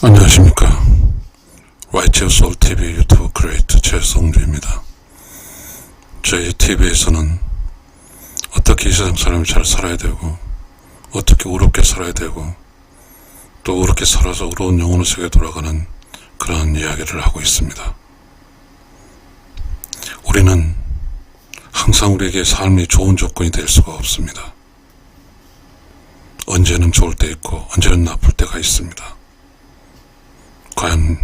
안녕하십니까. YTO 소울 TV 유튜브 크리에이터 최성주입니다. 저희 TV에서는 어떻게 이 세상 사람이 잘 살아야 되고, 어떻게 의롭게 살아야 되고, 또 의롭게 살아서 의로운 영혼의 세계에 돌아가는 그런 이야기를 하고 있습니다. 우리는 항상 우리에게 삶이 좋은 조건이 될 수가 없습니다. 언제는 좋을 때 있고, 언제는 나쁠 때가 있습니다. 과연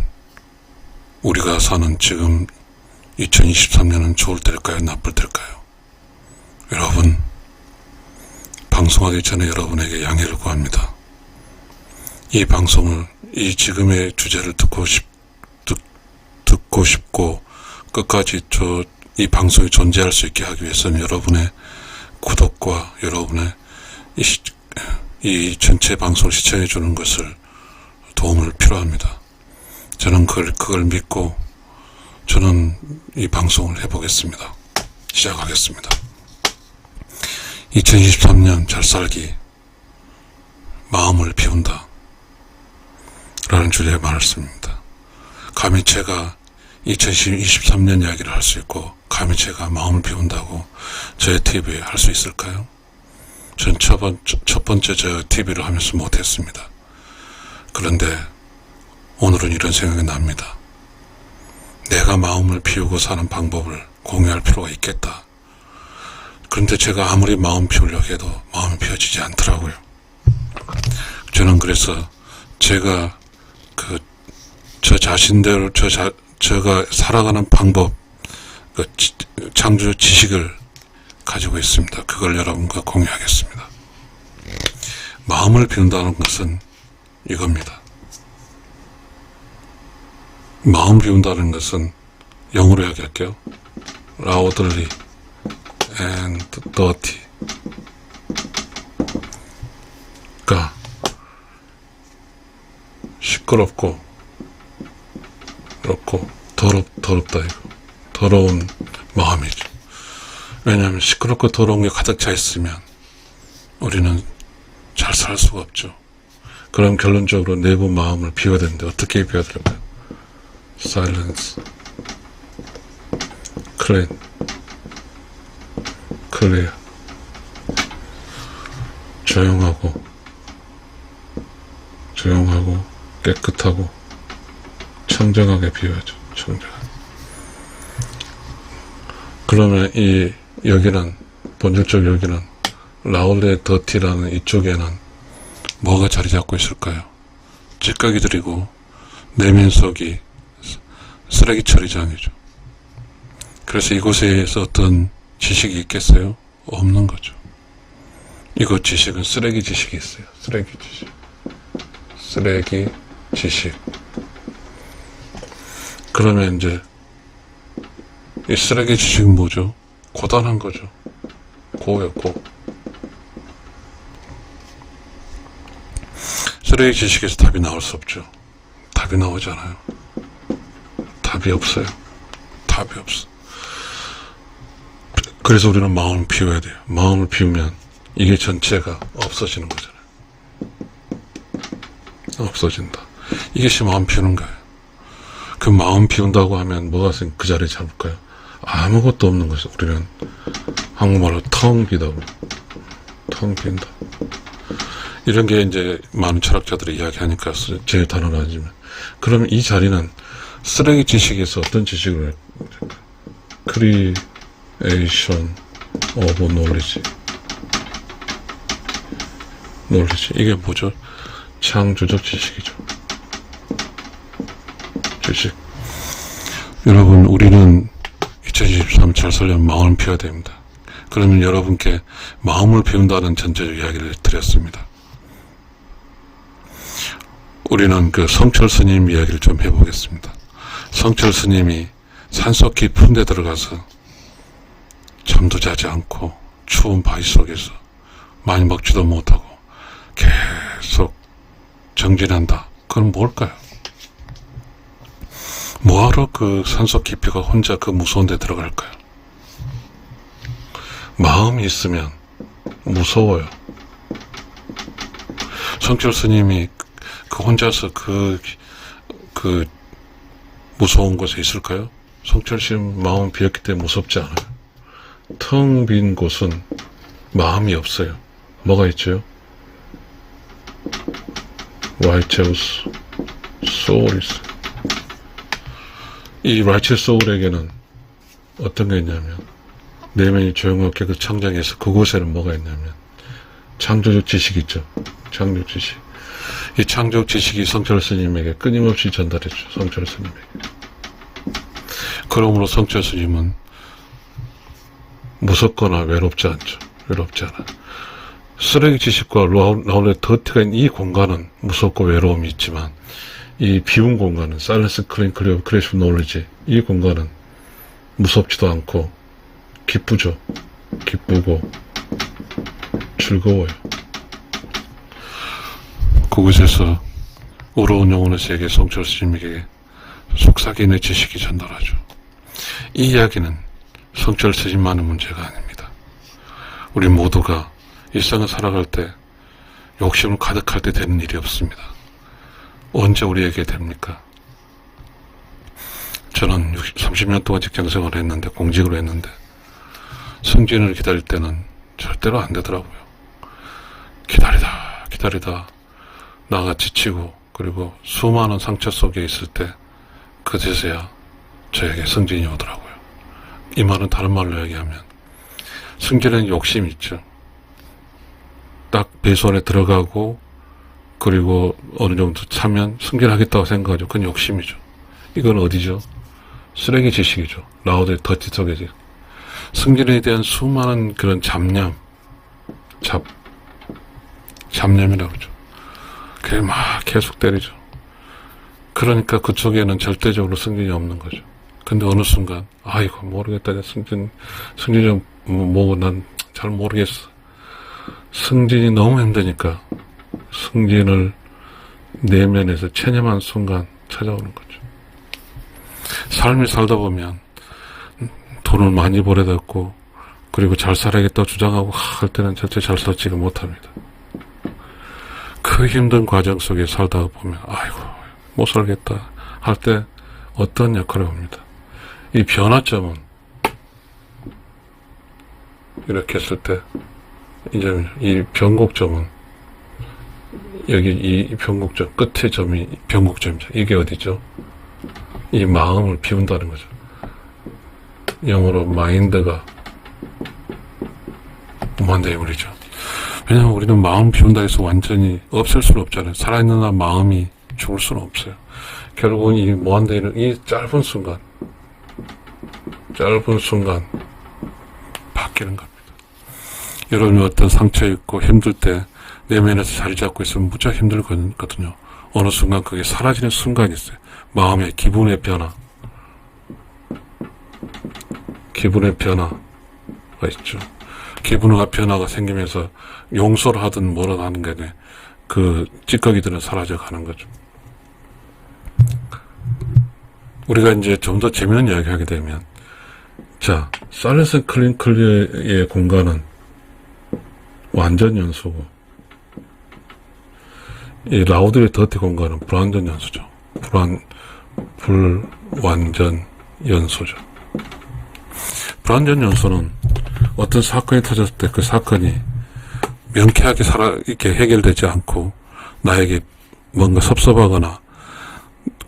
우리가 사는 지금 2023년은 좋을 때일까요? 나쁠 때일까요? 여러분, 방송하기 전에 여러분에게 양해를 구합니다. 이 방송을, 이 지금의 주제를 듣고 싶, 듣, 듣고 싶고, 끝까지 저, 이 방송이 존재할 수 있게 하기 위해서는 여러분의 구독과 여러분의 이, 시- 이 전체 방송을 시청해 주는 것을 도움을 필요합니다. 저는 그걸, 그걸 믿고 저는 이 방송을 해보겠습니다. 시작하겠습니다. 2023년 잘 살기, 마음을 비운다. 라는 주제의 말씀입니다. 감히 제가 2023년 이야기를 할 수 있고, 감히 제가 마음을 비운다고 저의 TV에 할 수 있을까요? 전 첫, 번째 저 TV를 하면서 못했습니다. 그런데 오늘은 이런 생각이 납니다. 내가 마음을 비우고 사는 방법을 공유할 필요가 있겠다. 그런데 제가 아무리 마음 비우려고 해도 마음이 비워지지 않더라고요. 저는 그래서 제가 그, 저 자신대로, 저 자, 제가 살아가는 방법, 그 지- 창조 지식을 가지고 있습니다. 그걸 여러분과 공유하겠습니다. 마음을 비운다는 것은 이겁니다. 마음 비운다는 것은 영어로 이야기할게요. loudly and dirty. 그러니까 시끄럽고 그렇고 더럽 더럽다 이거 더러운 마음이죠. 왜냐하면 시끄럽고 더러운 게 가득 차 있으면 우리는 잘 살 수가 없죠. 그럼 결론적으로 내부 마음을 비워야 되는데 어떻게 비워야 될까요? Silence, clean, clear, 조용하고, 조용하고, 깨끗하고, 청정하게 비워야죠, 청정. 그러면 이, 여기는, 본질적 여기는, 라울레 더티라는 이쪽에는 뭐가 자리 잡고 있을까요? 찌꺼기들이고, 내면 속이 쓰레기 처리장이죠. 그래서 이곳에서 어떤 지식이 있겠어요? 없는 거죠. 이곳 지식은 쓰레기 지식이 있어요. 쓰레기 지식. 쓰레기 지식. 그러면 이제 이 쓰레기 지식은 뭐죠? 고단한 거죠. 고예요, 고. 쓰레기 지식에서 답이 나올 수 없죠. 답이 나오잖아요. 답이 없어요. 답이 없어. 그래서 우리는 마음을 비워야 돼요. 마음을 비우면 이게 전체가 없어지는 거잖아요. 없어진다. 이것이 마음 비우는 거예요. 그 마음 비운다고 하면 뭐가 그 자리에 잡을까요? 아무것도 없는 것이 우리는 한국말로 텅 비다고. 텅 빈다. 이런 게 이제 많은 철학자들이 이야기하니까 제일 단언하지만 그러면 이 자리는 쓰레기 지식에서 어떤 지식을 크리에이션 오브 놀리지 놀리지 이게 뭐죠? 창조적 지식이죠. 지식. 여러분 우리는 2023 잘 살려면 마음을 비워야 됩니다. 그러면 여러분께 마음을 비운다는 전제적 이야기를 드렸습니다. 우리는 그 성철 스님 이야기를 좀 해보겠습니다. 성철 스님이 산속 깊은 데 들어가서 잠도 자지 않고 추운 바위 속에서 많이 먹지도 못하고 계속 정진한다. 그건 뭘까요? 뭐하러 그 산속 깊이가 혼자 그 무서운 데 들어갈까요? 마음이 있으면 무서워요. 성철 스님이 그 혼자서 그, 그, 무서운 곳에 있을까요? 성철 씨는 마음 비었기 때문에 무섭지 않아요. 텅 빈 곳은 마음이 없어요. 뭐가 있죠? 라이체우스 소울이 있어요. 이 라이체 소울에게는 어떤 게 있냐면 내면이 조용하게 그 창작에서 그곳에는 뭐가 있냐면 창조적 지식이 있죠. 창조적 지식. 이 창조적 지식이 성철 스님에게 끊임없이 전달했죠. 성철 스님에게. 그러므로 성철 스님은 무섭거나 외롭지 않죠. 외롭지 않아. 쓰레기 지식과 라울의 더티가 이 공간은 무섭고 외로움이 있지만 이 비운 공간은 사이런스 클린 클리어 크레이션 놀리지 이 공간은 무섭지도 않고 기쁘죠. 기쁘고 즐거워요. 그곳에서 우러운 영혼의 세계 성철 스님에게 속삭이는 지식이 전달하죠. 이 이야기는 성철 스님만의 문제가 아닙니다. 우리 모두가 일상을 살아갈 때 욕심을 가득할 때 되는 일이 없습니다. 언제 우리에게 됩니까? 저는 30년 동안 직장 생활을 했는데, 공직을 했는데, 승진을 기다릴 때는 절대로 안 되더라고요. 기다리다, 기다리다, 나가 지치고, 그리고 수많은 상처 속에 있을 때, 그제서야 저에게 승진이 오더라고요. 이 말은 다른 말로 얘기하면, 승진은 욕심이 있죠. 딱 배수 안에 들어가고, 그리고 어느 정도 차면 승진하겠다고 생각하죠. 그건 욕심이죠. 이건 어디죠? 쓰레기 지식이죠. 라우드의 더티 속에지. 승진에 대한 수많은 그런 잡념, 잡, 잡념이라고 그러죠. 그게 막 계속 때리죠. 그러니까 그쪽에는 절대적으로 승진이 없는 거죠. 근데 어느 순간, 아이고, 모르겠다. 내 승진, 승진이 뭐, 뭐, 난잘 모르겠어. 승진이 너무 힘드니까 승진을 내면에서 체념한 순간 찾아오는 거죠. 삶을 살다 보면 돈을 많이 벌어댔고 그리고 잘 살아야겠다고 주장하고 할 때는 절대 잘 살지가 못합니다. 그 힘든 과정 속에 살다 보면 아이고 못 살겠다 할 때 어떤 역할을 합니다. 이 변화점은 이렇게 했을 때 이제 이 변곡점은 여기 이 변곡점 끝에 점이 변곡점이죠. 이게 어디죠? 이 마음을 비운다는 거죠. 영어로 마인드가 무한대물이죠. 왜냐하면 우리는 마음 비운다 해서 완전히 없앨 수는 없잖아요. 살아있는 한 마음이 죽을 수는 없어요. 결국은 이 무한대는 이 짧은 순간, 짧은 순간 바뀌는 겁니다. 여러분이 어떤 상처 있고 힘들 때 내면에서 자리 잡고 있으면 무척 힘들거든요. 어느 순간 그게 사라지는 순간이 있어요. 마음의 기분의 변화. 기분의 변화가 있죠. 기분의 변화가 생기면서 용서를 하든 뭐를 하는 게, 그 찌꺼기들은 사라져 가는 거죠. 우리가 이제 좀 더 재미있는 이야기 하게 되면, 자, 살렌스 클린 클리어의 공간은 완전 연소고, 이 라우드의 더티 공간은 불완전 연소죠. 불완, 불완전 연소죠. 불완전 연소는 어떤 사건이 터졌을 때 그 사건이 명쾌하게 살아, 이렇게 해결되지 않고 나에게 뭔가 섭섭하거나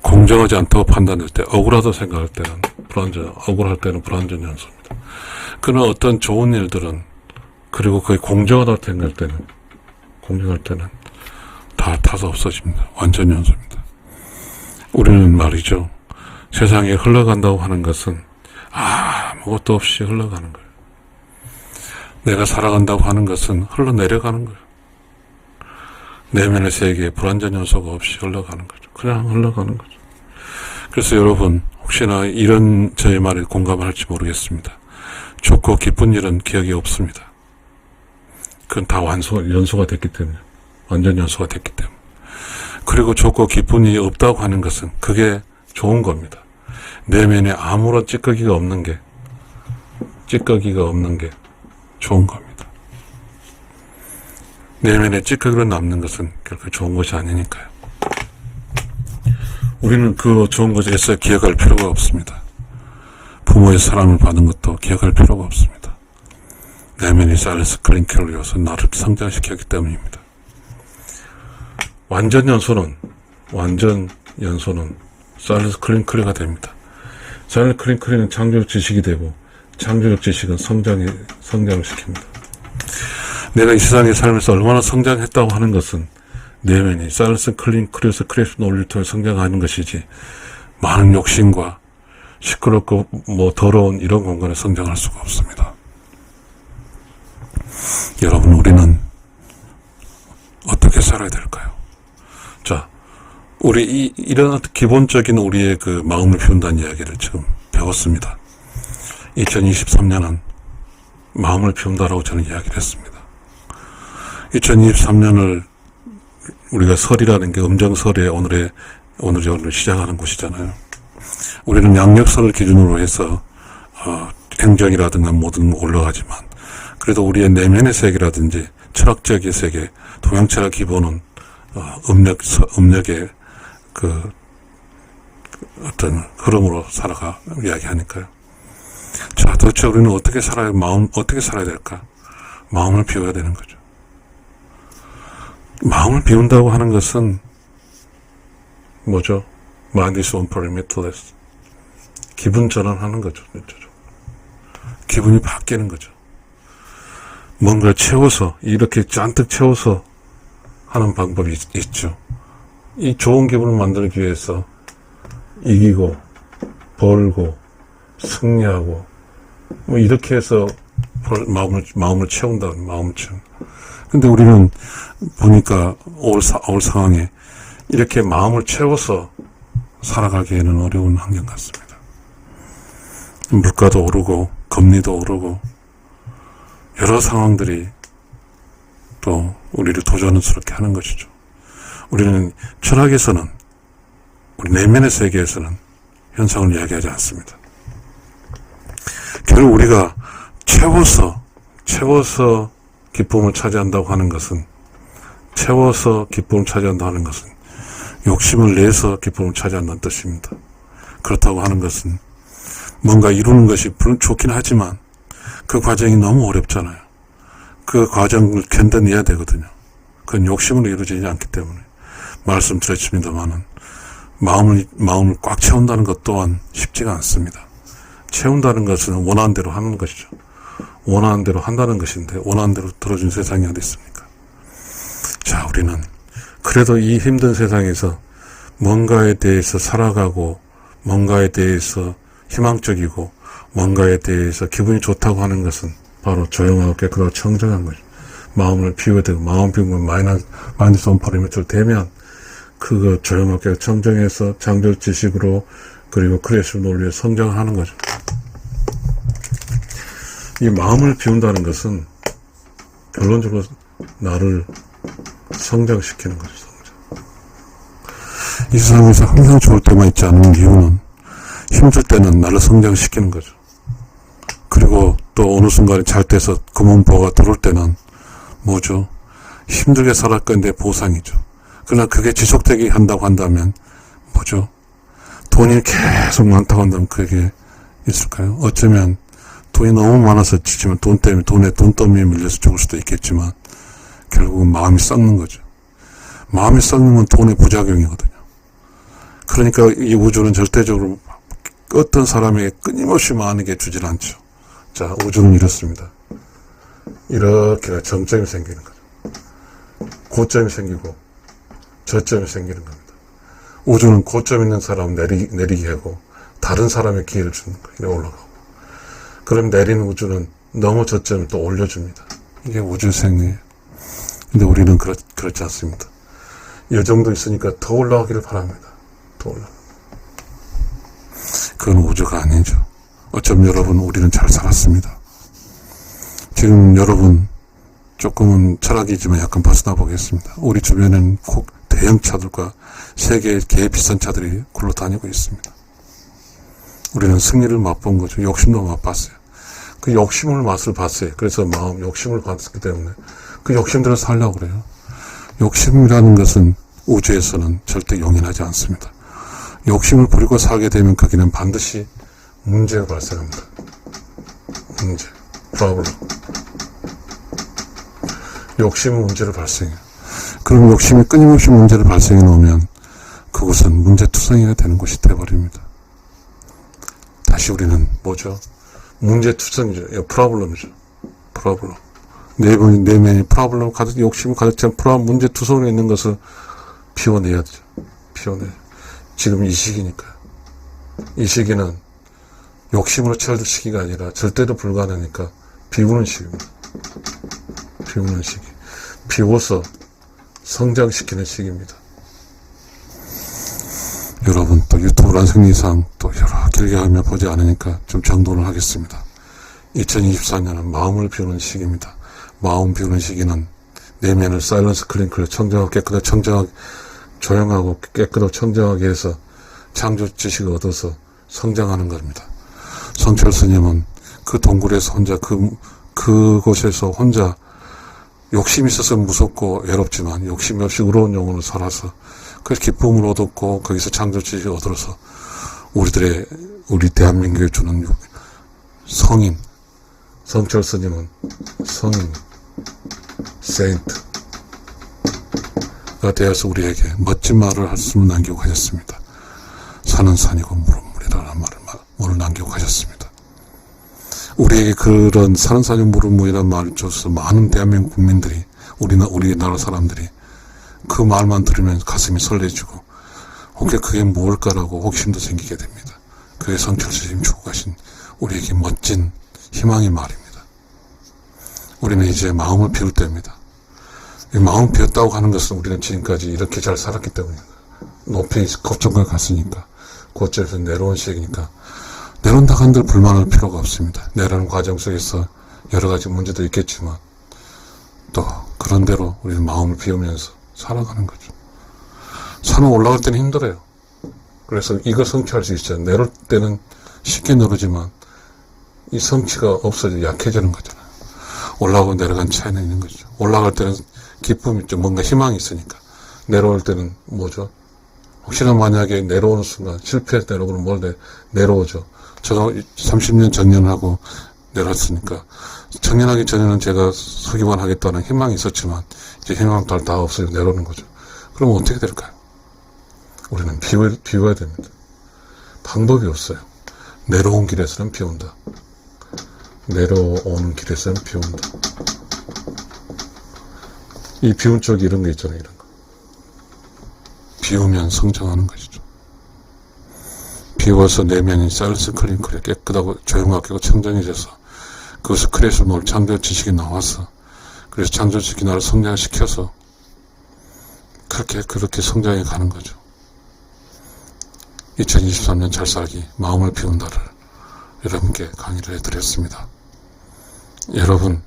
공정하지 않다고 판단할 때, 억울하다고 생각할 때는 불완전, 억울할 때는 불완전 연소입니다. 그는 어떤 좋은 일들은, 그리고 그게 공정하다고 생각할 때는, 공정할 때는 다 타서 없어집니다. 완전 연소입니다. 우리는 말이죠. 세상에 흘러간다고 하는 것은 아무것도 없이 흘러가는 거예요. 내가 살아간다고 하는 것은 흘러내려가는 거예요. 내면의 세계에 불완전 요소가 없이 흘러가는 거죠. 그냥 흘러가는 거죠. 그래서 여러분, 혹시나 이런 저의 말에 공감할지 모르겠습니다. 좋고 기쁜 일은 기억이 없습니다. 그건 다 완소, 연소가 됐기 때문에. 완전 연소가 됐기 때문에. 그리고 좋고 기쁜 일이 없다고 하는 것은 그게 좋은 겁니다. 내면에 아무런 찌꺼기가 없는 게, 찌꺼기가 없는 게 좋은 겁니다. 내면에 찌꺼기로 남는 것은 결코 좋은 것이 아니니까요. 우리는 그 좋은 것에 애써 기억할 필요가 없습니다. 부모의 사랑을 받은 것도 기억할 필요가 없습니다. 내면이 사일러스 클린켈리어서 나를 성장시켰기 때문입니다. 완전 연소는 완전 연소는 사일러스 클린클리가 됩니다. 사일러스 클린클리는 창조적 지식이 되고 창조적 지식은 성장이 성장을 시킵니다. 내가 이 세상에 살면서 얼마나 성장했다고 하는 것은 내면이 사일러스 클린클리어서 크래프 논리를 통해 성장하는 것이지 많은 욕심과 시끄럽고 뭐 더러운 이런 공간에 성장할 수가 없습니다. 여러분 우리는 어떻게 살아야 될까요? 자, 우리 이, 이런 기본적인 우리의 그 마음을 피운다는 이야기를 지금 배웠습니다. 2023년은 마음을 피운다라고 저는 이야기를 했습니다. 2023년을 우리가 설이라는 게 음정설의 오늘의 오늘이 오늘 시작하는 곳이잖아요. 우리는 양력설을 기준으로 해서 어, 행정이라든가 모든 올라가지만 그래도 우리의 내면의 세계라든지 철학적인 세계, 동양 철학 기본은 어, 음력 음력의 그 어떤 흐름으로 살아가 이야기하니까요. 자, 도대체 우리는 어떻게 살아야 마음 어떻게 살아야 될까? 마음을 비워야 되는 거죠. 마음을 비운다고 하는 것은 뭐죠? Mind is unperimeterless. 기분 전환하는 거죠. 기분이 바뀌는 거죠. 뭔가 채워서 이렇게 잔뜩 채워서 하는 방법이 있, 있죠. 이 좋은 기분을 만들기 위해서 이기고 벌고 승리하고 뭐 이렇게 해서 벌- 마음을 마음을 채운다 마음을 채운. 근데 우리는 보니까 올, 상황에 이렇게 마음을 채워서 살아가기에는 어려운 환경 같습니다. 물가도 오르고 금리도 오르고 여러 상황들이 또 우리를 도전스럽게 하는 것이죠. 우리는 철학에서는 우리 내면의 세계에서는 현상을 이야기하지 않습니다. 결국 우리가 채워서 채워서 기쁨을 차지한다고 하는 것은 채워서 기쁨을 차지한다고 하는 것은 욕심을 내서 기쁨을 차지한다는 뜻입니다. 그렇다고 하는 것은 뭔가 이루는 것이 좋긴 하지만 그 과정이 너무 어렵잖아요. 그 과정을 견뎌내야 되거든요. 그건 욕심으로 이루어지지 않기 때문에 말씀드렸습니다만은 마음을 마음을 꽉 채운다는 것 또한 쉽지가 않습니다. 채운다는 것은 원하는 대로 하는 것이죠. 원하는 대로 한다는 것인데 원하는 대로 들어준 세상이 어디 있습니까? 자, 우리는 그래도 이 힘든 세상에서 뭔가에 대해서 살아가고 뭔가에 대해서 희망적이고 뭔가에 대해서 기분이 좋다고 하는 것은 바로 조용하고 깨끗하고 청정한 거죠. 마음을 비워야 되고 마음 비우면 마이너스 마이너스 원 파리미터 되면 그거 조용하게 청정해서 창조 지식으로 그리고 크레이션 논리에 성장하는 거죠. 이 마음을 비운다는 것은 결론적으로 나를 성장시키는 거죠. 성장. 이 세상에서 항상 좋을 때만 있지 않는 이유는 힘들 때는 나를 성장시키는 거죠. 그리고 또 어느 순간에 잘 돼서 금은보가 들어올 때는 뭐죠? 힘들게 살았건데 보상이죠. 그러나 그게 지속되게 한다고 한다면 뭐죠? 돈이 계속 많다고 한다면 그게 있을까요? 어쩌면 돈이 너무 많아서 지치면 돈 때문에 돈에 돈 더미에 밀려서 죽을 수도 있겠지만 결국은 마음이 썩는 거죠. 마음이 썩는 돈의 부작용이거든요. 그러니까 이 우주는 절대적으로 어떤 사람에게 끊임없이 많은 게 주질 않죠. 자, 우주는 이렇습니다. 이렇게 정점이 생기는 거죠. 고점이 생기고 저점이 생기는 겁니다. 우주는 고점 있는 사람 내리, 내리게 하고 다른 사람의 기회를 주는 거예요. 올라가고. 그럼 내리는 우주는 너무 저점을 또 올려줍니다. 이게 우주 생리예요. 근데 우리는 그렇, 그렇지 않습니다. 이 정도 있으니까 더 올라가기를 바랍니다. 더 올라. 그건 우주가 아니죠. 어쩜 여러분 우리는 잘 살았습니다. 지금 여러분 조금은 철학이지만 약간 벗어나 보겠습니다. 우리 주변엔 꼭 대형 차들과 세계 개 비싼 차들이 굴러다니고 있습니다. 우리는 승리를 맛본 거죠. 욕심도 맛봤어요. 그 욕심을 맛을 봤어요. 그래서 마음 욕심을 봤기 때문에 그 욕심대로 살려고 그래요. 욕심이라는 것은 우주에서는 절대 용인하지 않습니다. 욕심을 부리고 살게 되면 거기는 반드시 문제가 발생합니다. 문제, 프로블럼. 욕심은 문제를 발생해요. 그럼 욕심이 끊임없이 문제를 발생해 놓으면 그곳은 문제투성이가 되는 곳이 되어버립니다. 다시 우리는 뭐죠? 문제투성이죠. 예, 프로블럼이죠. 프로블럼. 내면이, 내면이 프로블럼 가득, 욕심이 가득 찬 프로, 문제투성이 있는 것을 피워내야죠. 피워내. 지금 이 시기니까요. 이 시기는 욕심으로 채워줄 시기가 아니라 절대로 불가능하니까 비우는 시기입니다. 비우는 시기. 비워서 성장시키는 시기입니다. 여러분 또 유튜브 란 생리상 또 여러 길게 하며 보지 않으니까 좀 정돈을 하겠습니다. 2024년은 마음을 비우는 시기입니다. 마음 비우는 시기는 내면을 사일런스 클링크를 청정하고 깨끗하게 청정하게 조용하고 깨끗하고 청정하게 해서 창조 지식을 얻어서 성장하는 겁니다. 성철 스님은 그 동굴에서 혼자 그, 그곳에서 혼자 욕심이 있어서 무섭고 외롭지만 욕심이 없이 의로운 영혼을 살아서 그 기쁨을 얻었고 거기서 창조 지식을 얻어서 우리들의 우리 대한민국에 주는 요- 성인 성철 스님은 성인 세인트가 되어서 우리에게 멋진 말을 할 수는 남기고 가셨습니다. 산은 산이고 물은 물이라는 말을 마- 오늘 남기고 가셨습니다. 우리에게 그런 산은 산이고 물은 물이라는 말을 줘서 많은 대한민국 국민들이 우리나 우리나라 사람들이 그 말만 들으면 가슴이 설레지고 혹여 그게 무엇일까라고 호기심도 생기게 됩니다. 그게 성철 스님 주고 가신 우리에게 멋진 희망의 말입니다. 우리는 이제 마음을 비울 때입니다. 이 마음 비웠다고 하는 것은 우리는 지금까지 이렇게 잘 살았기 때문입니다. 높이 걱정과 갔으니까 고점에서 내려온 시기니까 내려온다 한들 불만할 필요가 없습니다. 내려오는 과정 속에서 여러 가지 문제도 있겠지만 또 그런 대로 우리는 마음을 비우면서 살아가는 거죠. 산은 올라갈 때는 힘들어요. 그래서 이거 성취할 수 있어요. 내려올 때는 쉽게 내려오지만 이 성취가 없어져 약해지는 거잖아요. 올라가고 내려간 차이는 있는 거죠. 올라갈 때는 기쁨이 있죠. 뭔가 희망이 있으니까. 내려올 때는 뭐죠? 혹시나 만약에 내려오는 순간 실패해서 내려오면 뭘 내, 내려오죠. 제가 30년 정년하고 내려왔으니까 정년하기 전에는 제가 서기관 하겠다는 희망이 있었지만 이제 희망 다, 다 없어지고 내려오는 거죠. 그럼 어떻게 될까요? 우리는 비워, 비워야 됩니다. 방법이 없어요. 내려온 길에서는 비운다. 내려오는 길에서는 비운다. 이 비운 쪽이 이런 거 있잖아요, 이런 거. 비우면 성장하는 것이죠. 비워서 내면이 클링크에 깨끗하고 조용하고 청정해져서 그것을 크레스 몰 창조 지식이 나와서 그래서 창조 지식이 나를 성장시켜서 그렇게 그렇게 성장해 가는 거죠. 2023년 잘 살기 마음을 비운다를 여러분께 강의를 해드렸습니다. 여러분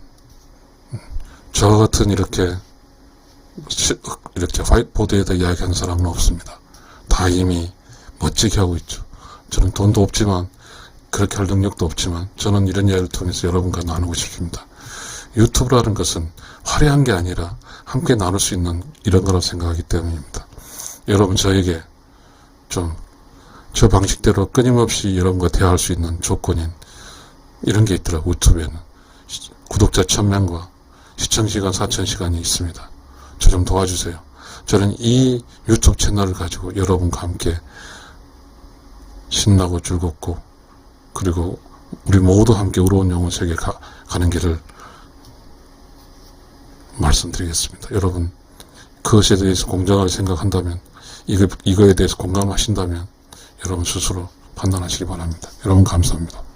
저 같은 이렇게 시- 이렇게 화이트보드에다 이야기하는 사람은 없습니다. 다 이미 멋지게 하고 있죠. 저는 돈도 없지만 그렇게 할 능력도 없지만 저는 이런 이야기를 통해서 여러분과 나누고 싶습니다. 유튜브라는 것은 화려한 게 아니라 함께 나눌 수 있는 이런 거라고 생각하기 때문입니다. 여러분 저에게 좀 저 방식대로 끊임없이 여러분과 대화할 수 있는 조건인 이런 게 있더라고요. 유튜브에는. 시- 구독자 1000명과 시청시간 4000시간이 있습니다. 저 좀 도와주세요. 저는 이 유튜브 채널을 가지고 여러분과 함께 신나고 즐겁고 그리고 우리 모두 함께 의로운 영혼 세계에 가, 가는 길을 말씀드리겠습니다. 여러분 그것에 대해서 공정하게 생각한다면 이거, 이거에 대해서 공감하신다면 여러분 스스로 판단하시기 바랍니다. 여러분 감사합니다.